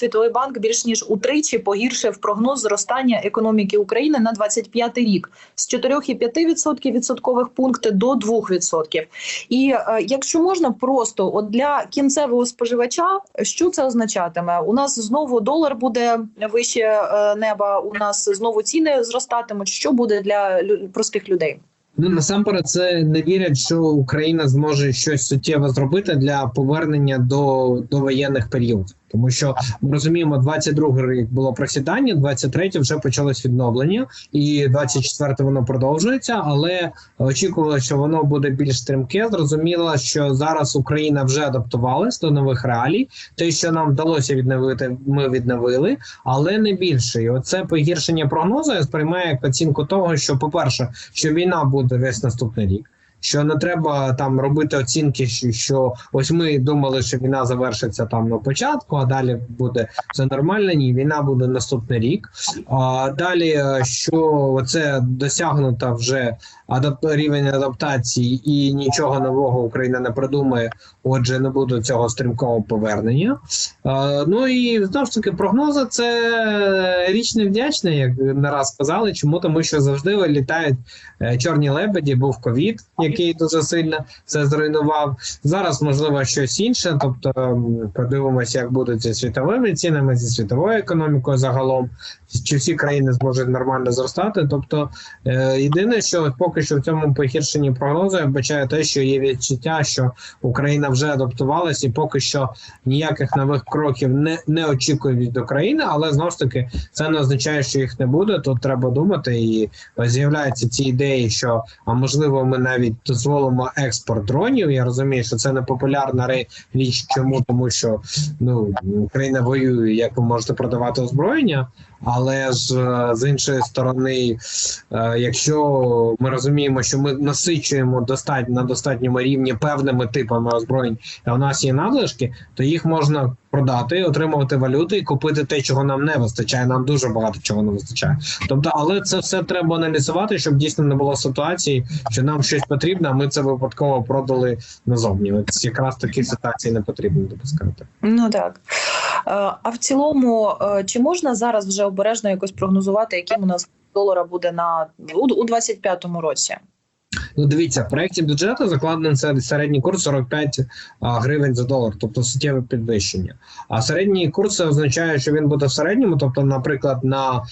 Світовий банк більш ніж утричі погіршив прогноз зростання економіки України на 25 рік з 4,5% відсоткових пунктів до 2%. І е, якщо можна, просто от для кінцевого споживача, що це означатиме? У нас знову долар буде вище е, неба. У нас знову ціни зростатимуть. Що буде для простих людей? Ну насамперед, це не вірять, що Україна зможе щось суттєво зробити для повернення до, до воєнних періодів. Тому що ми розуміємо, 22 рік було просідання, 23 вже почалось відновлення, і 24 воно продовжується. Але очікували, що воно буде більш стрімке. Зрозуміло, що зараз Україна вже адаптувалась до нових реалій. Те, що нам вдалося відновити, ми відновили, але не більше. І оце погіршення прогнозу я сприймаю як оцінку того, що, по-перше, що війна буде весь наступний рік. Що не треба там робити оцінки, що, що ось ми думали, що війна завершиться там на початку, а далі буде все нормально. Ні, війна буде наступний рік. А далі, е, що це досягнута вже адап... рівень адаптації, і нічого нового Україна не придумає. Отже, не буде цього стрімкого повернення. Е, ну і знову ж таки, прогнози це річ невдячна, як не раз сказали. Чому тому, що завжди вилітають е, чорні лебеді, був ковід, який дуже сильно це зруйнував. Зараз можливо щось інше. Тобто подивимося, як будуть зі світовими цінами, зі світовою економікою загалом, чи всі країни зможуть нормально зростати. Тобто, е, єдине, що от поки що в цьому погіршенні прогнозу я бачаю те, що є відчуття, що Україна вже адаптувалась, і поки що ніяких нових кроків не, не очікує від України, але знову ж таки це не означає, що їх не буде. Тут треба думати, і з'являються ці ідеї, що а можливо, ми навіть дозволимо експорт дронів. Я розумію, що це не популярна річ. Чому тому, що ну Україна воює, як ви можете продавати озброєння. Але ж е, з іншої сторони, е, якщо ми розуміємо, що ми насичуємо достатньо на достатньому рівні певними типами озброєнь, а у нас є надлишки, то їх можна продати, отримувати валюту і купити те, чого нам не вистачає. Нам дуже багато чого не вистачає. Тобто, але це все треба аналізувати, щоб дійсно не було ситуації, що нам щось потрібно, а ми це випадково продали назовні. От якраз такі ситуації не потрібно допускати. Ну так. Е, А в цілому, е, чи можна зараз вже обережно якось прогнозувати, яким у нас долара буде на у, у 25-му році? Ну, дивіться, в проєкті бюджету закладений середній курс 45 а, гривень за долар, тобто суттєве підвищення. А середній курс означає, що він буде в середньому. Тобто, наприклад, на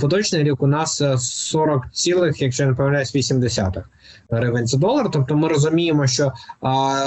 поточний рік у нас е, 40 цілих, якщо я не помиляюсь, 80 гривень за долар. Тобто, ми розуміємо, що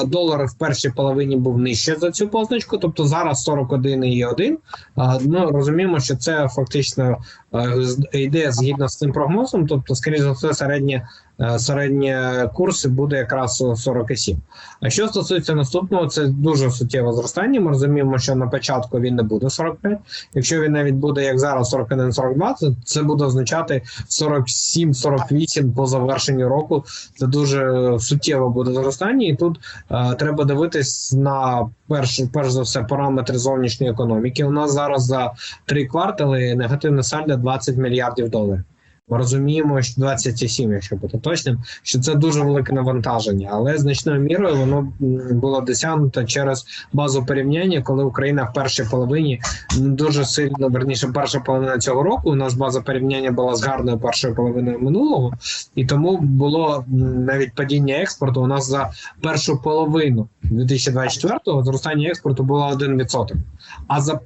долар в першій половині був нижче за цю позначку, тобто зараз 41,1. А, ну розуміємо, що це фактично е, йде згідно з цим прогнозом. Тобто, скоріше за все, середнє е, середнє курси буде якраз у 47. А що стосується наступного, це дуже суттєве зростання. Ми розуміємо, що на початку він не буде 45. Якщо він навіть буде як зараз 41-42, це, це буде означати 47-48 по завершенню року. Це дуже суттєво буде зростання, і тут е, треба дивитись на перш, перш за все параметри зовнішньої економіки. У нас зараз за три квартали негативне сальдо 20 мільярдів доларів. Ми розуміємо, що 27, якщо бути точним, що це дуже велике навантаження, але значною мірою воно було досягнуто через базу порівняння, коли Україна в першій половині дуже сильно верніше, перша половина цього року. У нас база порівняння була з гарною першою половиною минулого, і тому було навіть падіння експорту. У нас за першу половину 2024-го зростання експорту було 1%. А за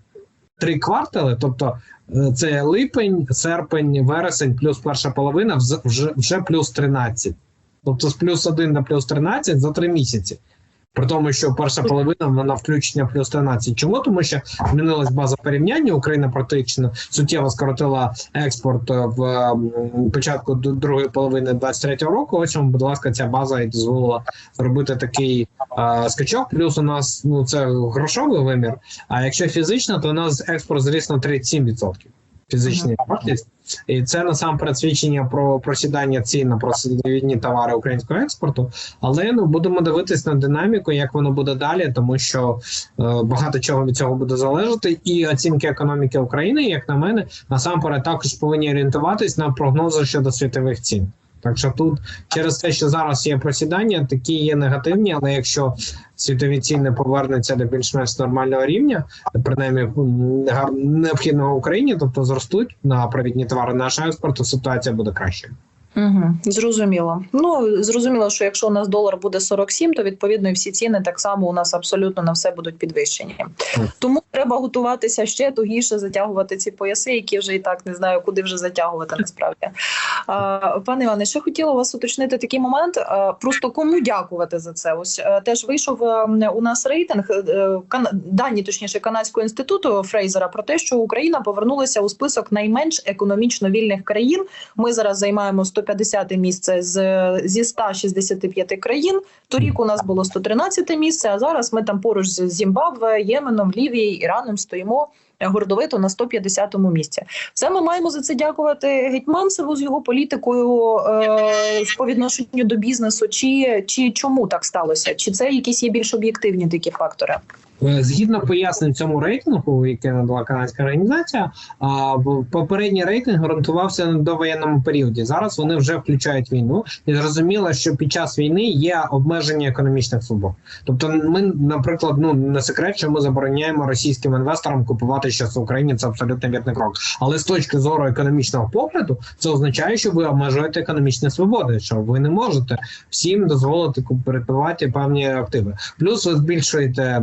три квартали, тобто е, це липень, серпень, вересень, плюс перша половина, вже, вже плюс 13. Тобто з плюс 1 на плюс 13 за три місяці. При тому, що перша половина вона включення плюс 13. Чому? Тому що змінилась база порівняння. Україна практично суттєво скоротила експорт е, в початку другої половини 23-го року. Ось вам, будь ласка, ця база і дозволила зробити такий е, скачок. Плюс у нас ну це грошовий вимір. А якщо фізично, то у нас експорт зріс на 37%. Фізичний вартість. І це насамперед свідчення про просідання цін на просідні товари українського експорту. Але ну будемо дивитись на динаміку, як воно буде далі, тому що е, багато чого від цього буде залежати. І оцінки економіки України, як на мене, насамперед також повинні орієнтуватись на прогнози щодо світових цін. Так що тут через те, що зараз є просідання, такі є негативні, але якщо світові ціни повернуться до більш-менш нормального рівня, принаймні необхідного Україні, тобто зростуть на провідні товари нашого експорту, ситуація буде кращою. Угу, зрозуміло. Ну зрозуміло, що якщо у нас долар буде 47, то відповідно і всі ціни так само у нас абсолютно на все будуть підвищені. Тому треба готуватися ще тугіше затягувати ці пояси, які вже і так не знаю, куди вже затягувати насправді. А, пане Іване, ще хотіла вас уточнити такий момент. А, просто кому дякувати за це? Ось е, теж вийшов е, у нас рейтинг е, дані, точніше, канадського інституту Фрейзера про те, що Україна повернулася у список найменш економічно вільних країн. Ми зараз займаємо 150 місце з зі 165 країн. Торік у нас було 113 місце. А зараз ми там поруч з Зімбабве, Єменом, Лівією, Іраном стоїмо гордовито на 150-му місці. Все ми маємо за це дякувати Гетьманцеву з його політикою е, по відношенню до бізнесу. Чи, чи чому так сталося? Чи це якісь є більш об'єктивні такі фактори? Е, Згідно пояснень цьому рейтингу, яке надала канадська організація, попередній рейтинг гарантувався на довоєнному періоді. Зараз вони вже включають війну, і зрозуміло, що під час війни є обмеження економічних свобод. Тобто, ми, наприклад, ну не секрет, що ми забороняємо російським інвесторам купувати щось в Україні. Це абсолютно вірний крок. Але з точки зору економічного погляду, це означає, що ви обмежуєте економічні свободи, що ви не можете всім дозволити купувати певні активи. Плюс ви збільшуєте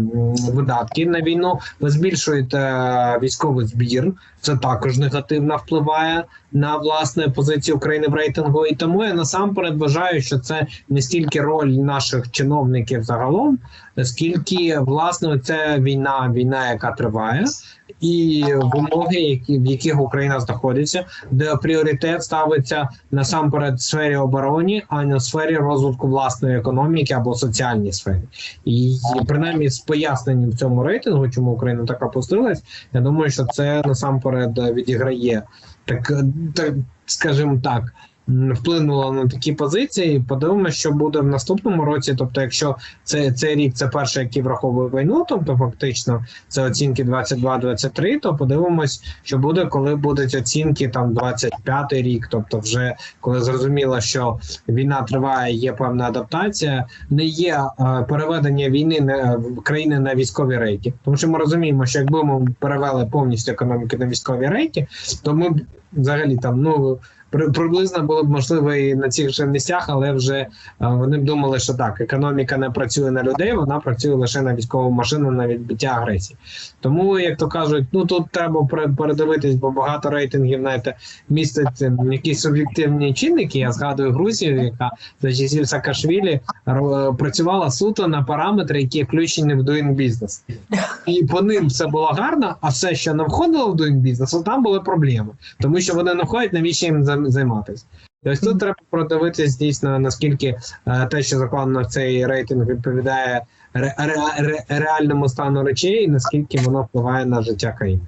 видатки на війну, ви збільшуєте е, військовий збір. Це також негативно впливає на власне позицію України в рейтингу. І тому я насамперед вважаю, що це не стільки роль наших чиновників загалом, скільки власне це війна, війна, яка триває, і вимоги, які в яких Україна знаходиться, де пріоритет ставиться насамперед в сфері оборони, а не в сфері розвитку власної економіки або соціальній сфері. І принаймні з поясненням в цьому рейтингу, чому Україна так опустилась, я думаю, що це насамперед е, відіграє так, е, так скажімо так. М, Вплинуло на такі позиції. Подивимося, що буде в наступному році. Тобто, якщо це цей рік це перший, який враховує війну, тобто фактично це оцінки 22-23, то подивимось, що буде, коли будуть оцінки там 25 рік. Тобто, вже коли зрозуміло, що війна триває, є певна адаптація, не є е, переведення війни на країни на військові рейки. Тому що ми розуміємо, що якби ми перевели повністю економіку на військові рейки, то ми взагалі там ну. При- Приблизно було б можливо і на цих же місцях, але вже е, вони б думали, що так, економіка не працює на людей, вона працює лише на військову машину на відбиття агресії. Тому, як то кажуть, ну тут треба передивитись, бо багато рейтингів знаєте, містять ем, якісь суб'єктивні чинники. Я згадую Грузію, яка за часів Саакашвілі працювала суто на параметри, які включені в Doing Business. І по ним все було гарно, а все, що не входило в Doing Business, там були проблеми, тому що вони не входять, навіщо їм зам- займатися. ось тут треба продивитись дійсно наскільки е, те, що закладено в цей рейтинг, відповідає ре- ре- ре- реальному стану речей, і наскільки воно впливає на життя країни.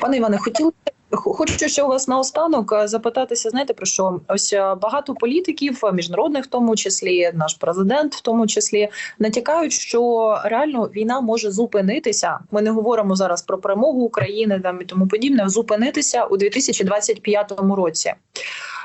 Пане Іване, хотіла хочу ще у вас наостанок е, запитатися. Знаєте про що? Ось е, багато політиків, е, міжнародних, в тому числі наш президент, в тому числі натякають, що реально війна може зупинитися. Ми не говоримо зараз про перемогу України там і тому подібне. Зупинитися у 2025 році.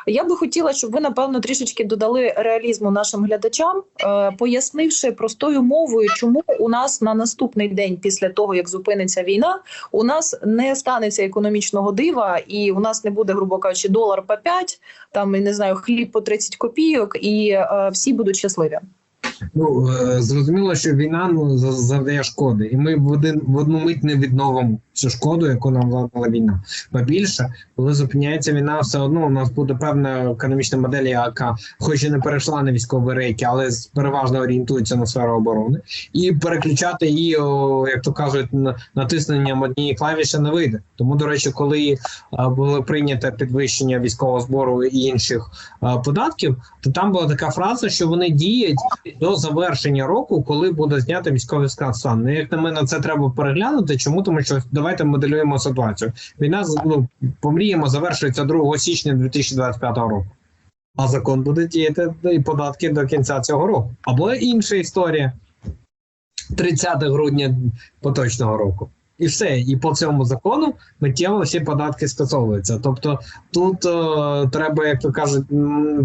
Я би хотіла, щоб ви напевно трішечки додали реалізму нашим глядачам, е, пояснивши простою мовою, чому у нас на наступний день після того, як зупиниться війна, у нас не станеться економічного дива, і у нас не буде, грубо кажучи, долар по 5, там я не знаю, хліб по 30 копійок, і е, всі будуть щасливі. Ну е, зрозуміло, що війна ну за- завдає шкоди, і ми в один в одну мить не відновимо цю шкоду, яку нам завдала війна. Ба більше, коли зупиняється війна, все одно у нас буде певна економічна модель, яка хоч і не перейшла на військові рейки, але переважно орієнтується на сферу оборони, і переключати її, як то кажуть, на- натисненням однієї клавіші не вийде. Тому, до речі, коли е, було прийнято підвищення військового збору і інших е, податків, то там була така фраза, що вони діють до завершення року, коли буде знято військовий стан. Ну, як на мене, це треба переглянути. Чому тому, що давайте моделюємо ситуацію. Війна ну, помріємо, завершується 2 січня 2025 року. А закон буде діяти і податки до кінця цього року. Або інша історія 30 грудня поточного року. І все, і по цьому закону миттєво всі податки скасовуються. Тобто тут е, треба, як то кажуть,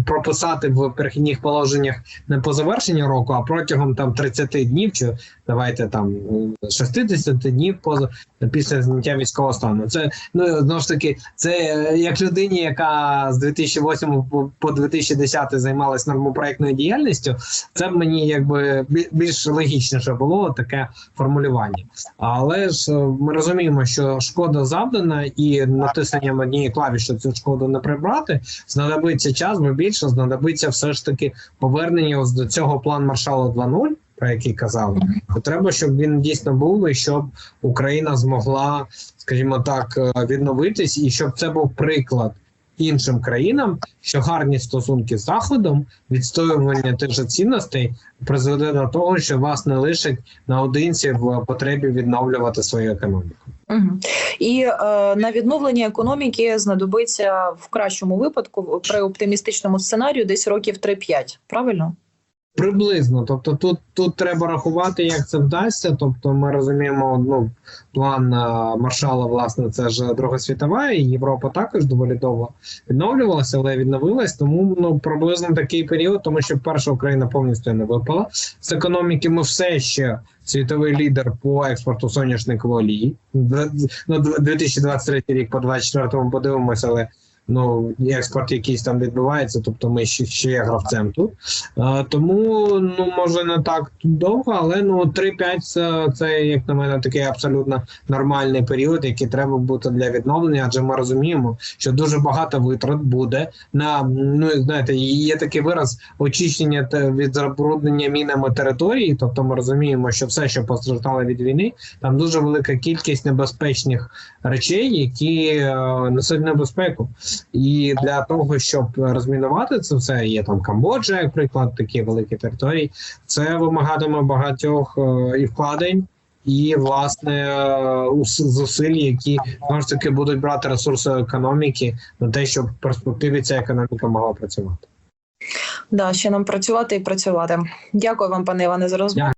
прописати в перехідних положеннях не по завершенню року, а протягом там 30 днів, чи давайте там м, 60 днів поза після зняття військового стану. Це ну знову ж таки, це е, як людині, яка з 2008 по- по 2010 займалась нормопроектною діяльністю. Це мені якби більш логічніше було таке формулювання. Але ж е, ми розуміємо, що шкода завдана, і натисненням однієї клавіші цю шкоду не прибрати. Знадобиться час, бо більше знадобиться все ж таки повернення ось до цього план маршала 2.0, про який казали. Треба, щоб він дійсно був, і щоб Україна змогла, скажімо так, е, відновитись, і щоб це був приклад. Іншим країнам, що гарні стосунки з заходом, відстоювання тих же цінностей призведе до того, що вас не лишить наодинці в потребі відновлювати свою економіку. Угу. І е, на відновлення економіки знадобиться в кращому випадку при оптимістичному сценарію десь років 3-5, правильно? Приблизно, тобто тут тут треба рахувати, як це вдасться. Тобто, ми розуміємо, ну план е, маршала, власне, це ж Друга світова, і Європа також доволі довго відновлювалася, але відновилась. Тому ну приблизно такий період, тому що перша Україна повністю не випала з економіки. Ми все ще світовий лідер по експорту соняшникової олії. Две- Ну, 2023 рік по 24-му подивимося, але. Ну, експорт якийсь там відбувається, тобто ми ще, ще є гравцем тут. Е, тому ну може не так довго, але ну 3-5 це, як на мене такий абсолютно нормальний період, який треба бути для відновлення. Адже ми розуміємо, що дуже багато витрат буде на ну знаєте, є такий вираз очищення те- від забруднення мінами території. Тобто ми розуміємо, що все, що постраждало від війни, там дуже велика кількість небезпечних речей, які е, несуть небезпеку. І для того, щоб розмінувати це все, є там Камбоджа, як приклад, такі великі території. Це вимагатиме багатьох е, і вкладень, і власне е, зусиль, які знову ж таки будуть брати ресурси економіки на те, щоб в перспективі ця економіка могла працювати. Да, ще нам працювати і працювати. Дякую вам, пане Іване, за розмову.